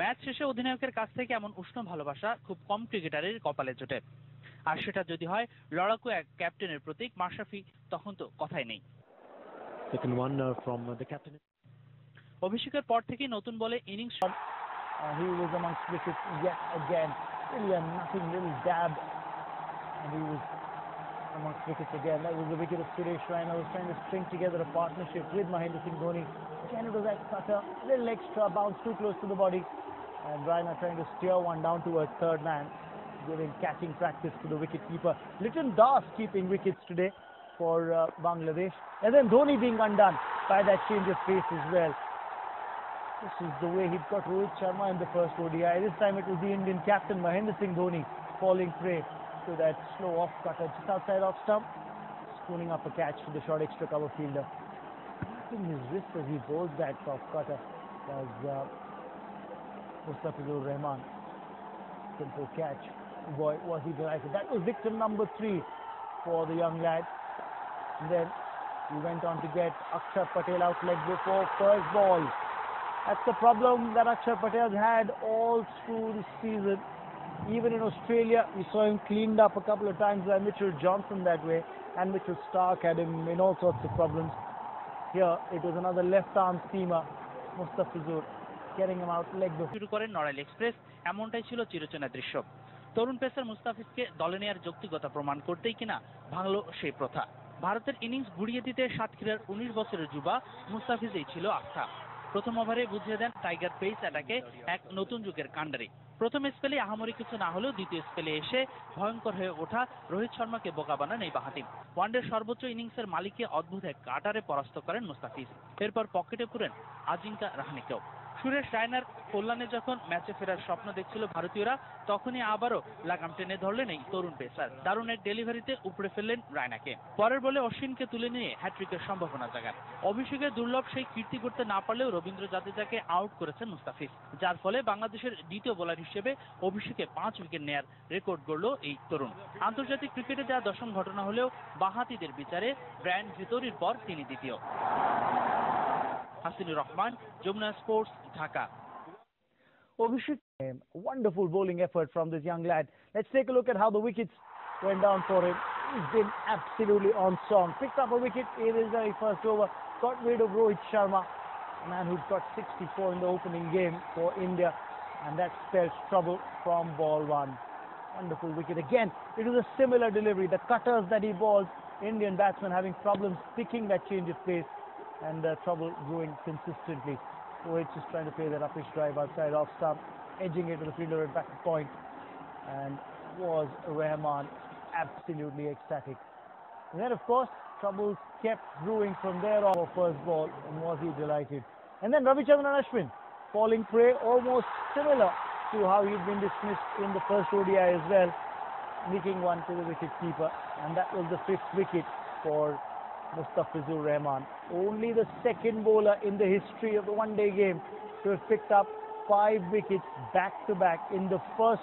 Match শেষে অধিনায়কের কাছ থেকে এমন উষ্ণ ভালোবাসা খুব কম ক্রিকেটারের কপালে জোটে আর সেটা যদি হয় লড়াকু এক ক্যাপ্টেনের প্রতীক মাশরাফি তখন তো কথাই নেই Second one uh, from uh, the captain. অভিষেকের পর থেকেই নতুন বলে innings Uh, he was amongst wickets yet again. Really a nothing little dab. And he was amongst wickets again. That was the wicket of Suresh Raina. was trying to string together a partnership with Mahendra Singh Dhoni. Cutter, little extra, bounce too close to the body. And Raina trying to steer one down towards third man, giving catching practice to the wicket keeper. Litton Das keeping wickets today for uh, Bangladesh. And then Dhoni being undone by that change of pace as well. This is the way he got Rohit Sharma in the first ODI. This time it was the Indian captain Mahendra Singh Dhoni falling prey to that slow off cutter just outside off stump, spooning up a catch to the short extra cover fielder. His wrist as he bowls that off cutter was uh, Mustafizur Rahman. Simple catch. Boy, was he delighted. That was victim number three for the young lad. And then he went on to get Akshar Patel out leg before first ball. That's the problem that Akshar Patel had all through the season. Even in Australia, we saw him cleaned up a couple of times by Mitchell Johnson that way, and Mitchell Stark had him in all sorts of problems. Here, it was another left arm seamer, Mustafizur, getting him out leg before. শুরু করেন Narail express এমনটাই ছিল চিরচেনা দৃশ্য। তরুণ pacer মুস্তাফিজকে দলে নেয়ার যৌক্তিকতা প্রমাণ করতেই কিনা ভাঙল সেই প্রথা। ভারতের ইনিংস ঘুরিয়ে দিতে সাতক্ষীরার উনিশ বছরের যুবা মুস্তাফিজেই ছিল আস্থা। প্রথম ওভারে বুঝিয়ে দেন টাইগার পেস অ্যাটাকে এক নতুন যুগের কাণ্ডারি। প্রথম স্পেলে আহামরি কিছু না হলেও দ্বিতীয় স্পেলে এসে ভয়ঙ্কর হয়ে ওঠা রোহিত শর্মাকে বোকা বানান এই বাহাতি। ওয়ানডের সর্বোচ্চ ইনিংসের মালিককে অদ্ভুত এক কাটারে পরাস্ত করেন মুস্তাফিজ। এরপর পকেটে পুরেন আজিঙ্কা রাহানিকেও। সুরেশ রায়নার কল্যাণে যখন ম্যাচে ফেরার স্বপ্ন দেখছিল ভারতীয়রা, তখনই আবারও লাগাম টেনে ধরলেন এই তরুণ পেসার। দারুণ এক ডেলিভারিতে উপড়ে ফেললেন রায়নাকে। পরের বলে অশ্বিনকে তুলে নিয়ে হ্যাট্রিকের সম্ভাবনা জাগান। অভিষেকে দুর্লভ সেই কীর্তি করতে না পারলেও রবীন্দ্র জাদেজাকে আউট করেছেন মুস্তাফিজ। যার ফলে বাংলাদেশের দ্বিতীয় বোলার হিসেবে অভিষেকে পাঁচ উইকেট নেয়ার রেকর্ড গড়ল এই তরুণ। আন্তর্জাতিক ক্রিকেটে যা দশম ঘটনা হলেও বাহাতিদের বিচারে ব্র্যান্ড ভিতরির পর তিনি দ্বিতীয়। Hasinur Rahman Jamuna sports Dhaka Abhishek, um, wonderful bowling effort from this young lad. Let's take a look at how the wickets went down for him. He's been absolutely on song. Picked up a wicket in his very first over. Got rid of Rohit Sharma, a man who's got 64 in the opening game for India. And that spells trouble from ball one. Wonderful wicket again. It was a similar delivery. The cutters that he bowls, Indian batsmen having problems picking that change of pace and uh, trouble brewing consistently. Rohit just trying to play that uppish drive outside off stump, edging it to the fielder at back point, and was Rahman absolutely ecstatic. And then, of course, troubles kept brewing from there on for first ball, and was he delighted. And then Ravichandran Ashwin falling prey, almost similar to how he'd been dismissed in the first ODI as well, nicking one to the wicket keeper, and that was the fifth wicket for Mustafizur Rahman. Only the second bowler in the history of the one-day game to have picked up five wickets back to back in the first